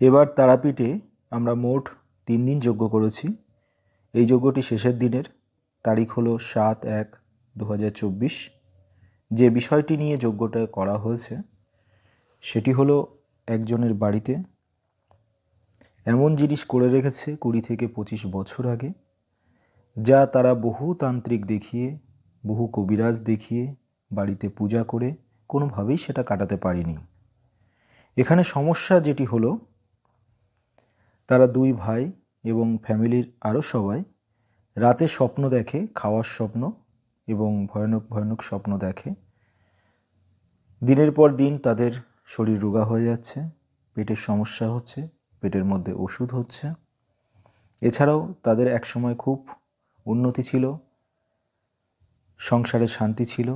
এবার তারাপীঠে আমরা মোট তিন দিন যজ্ঞ করেছি। এই যজ্ঞটি শেষের দিনের। তারিখ হলো সাত এক দু যে বিষয়টি নিয়ে যজ্ঞটা করা হয়েছে, সেটি হলো একজনের বাড়িতে। এমন জিনিস করে রেখেছে কুড়ি থেকে পঁচিশ বছর আগে, যা তারা বহু তান্ত্রিক দেখিয়ে, বহু কবিরাজ দেখিয়ে, বাড়িতে পূজা করে কোনোভাবেই সেটা কাটাতে পারেনি। এখানে সমস্যা যেটি হলো তারা দুই ভাই এবং ফ্যামিলির আরও সবাই রাতে স্বপ্ন দেখে, খাওয়ার স্বপ্ন এবং ভয়ানক ভয়ানক স্বপ্ন দেখে। দিনের পর দিন তাদের শরীর রোগা হয়ে যাচ্ছে, পেটের সমস্যা হচ্ছে, পেটের মধ্যে ওষুধ হচ্ছে। এছাড়াও তাদের একসময় খুব উন্নতি ছিল, সংসারে শান্তি ছিল।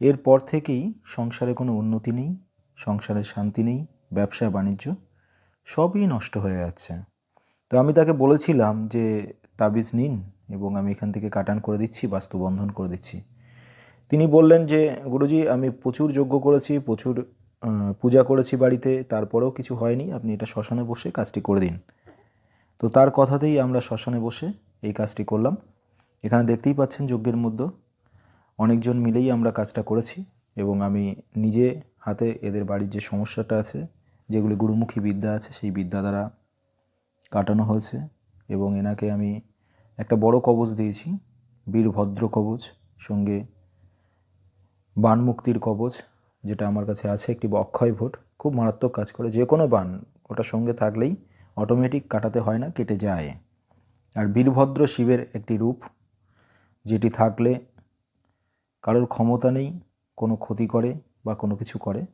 এরপর থেকেই সংসারে কোনো উন্নতি নেই, সংসারে শান্তি নেই, ব্যবসা, বাণিজ্য সবই নষ্ট হয়ে যাচ্ছে। তো আমি তাকে বলেছিলাম যে, তাবিজ নিন এবং আমি এখান থেকে কাটান করে দিচ্ছি, বাস্তুবন্ধন করে দিচ্ছি। তিনি বললেন যে, গুরুজি, আমি প্রচুর যজ্ঞ করেছি, প্রচুর পূজা করেছি বাড়িতে, তারপরেও কিছু হয়নি, আপনি এটা শ্মশানে বসে কাজটি করে দিন। তো তার কথাতেই আমরা শ্মশানে বসে এই কাজটি করলাম। এখানে দেখতেই পাচ্ছেন যজ্ঞের মধ্যে অনেকজন মিলেই আমরা কাজটা করেছি এবং আমি নিজে হাতে এদের বাড়ির যে সমস্যাটা আছে যেগুলি গুরুমুখী বিদ্যা আছে, সেই বিদ্যা দ্বারা কাটানো হয়েছে এবং এনাকে আমি একটা বড় কবচ দিয়েছি, বীরভদ্র কবচ, সঙ্গে বান মুক্তির কবচ, যেটা আমার কাছে আছে, একটি অক্ষয় ভোট। খুব মারাত্মক কাজ করে, যে কোনো বান ওটা সঙ্গে থাকলেই অটোমেটিক কাটাতে হয় না, কেটে যায়। আর বীরভদ্র শিবের একটি রূপ, যেটি থাকলে কারোর ক্ষমতা নেই, কোনো ক্ষতি করে বা কোনো কিছু করে।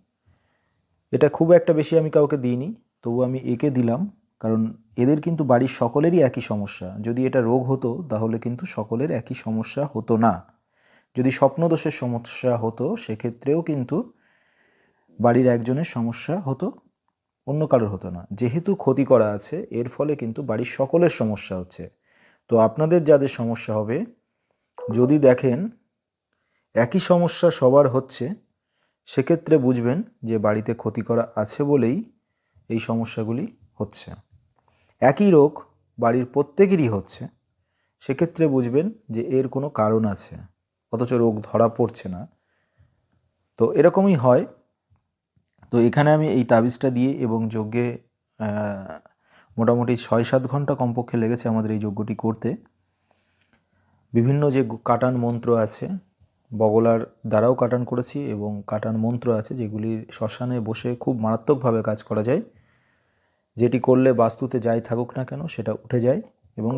এটা খুব একটা বেশি আমি কাউকে দিইনি, তবু আমি একে দিলাম, কারণ এদের কিন্তু বাড়ির সকলেরই একই সমস্যা। যদি এটা রোগ হতো, তাহলে কিন্তু সকলের একই সমস্যা হতো না। যদি স্বপ্নদোষের সমস্যা হতো, সেক্ষেত্রেও কিন্তু বাড়ির একজনের সমস্যা হতো, অন্য কারোর হতো না। যেহেতু ক্ষতি করা আছে, এর ফলে কিন্তু বাড়ির সকলের সমস্যা হচ্ছে। তো আপনাদের যাদের সমস্যা হবে, যদি দেখেন একই সমস্যা সবার হচ্ছে সেক্ষেত্রে বুঝবেন যে বাড়িতে ক্ষতি করা আছে বলেই এই সমস্যাগুলি হচ্ছে। একই রোগ বাড়ির প্রত্যেকেরই হচ্ছে, সেক্ষেত্রে বুঝবেন যে এর কোনো কারণ আছে, অথচ রোগ ধরা পড়ছে না। তো এরকমই হয়। তো এখানে আমি এই তাবিজটা দিয়ে এবং যজ্ঞে মোটামুটি ছয় সাত ঘণ্টা কমপক্ষে লেগেছে আমাদের এই যজ্ঞটি করতে। বিভিন্ন যে কাটান মন্ত্র আছে বগলার দ্বারাও কাটান করেছি এবং কাটান মন্ত্র আছে যেগুলি শ্মশানে বসে খুব মারাত্মকভাবে কাজ করা যায়। যেটি করলে বাস্তুতে যাই থাকুক না কেন, সেটা উঠে যায় এবং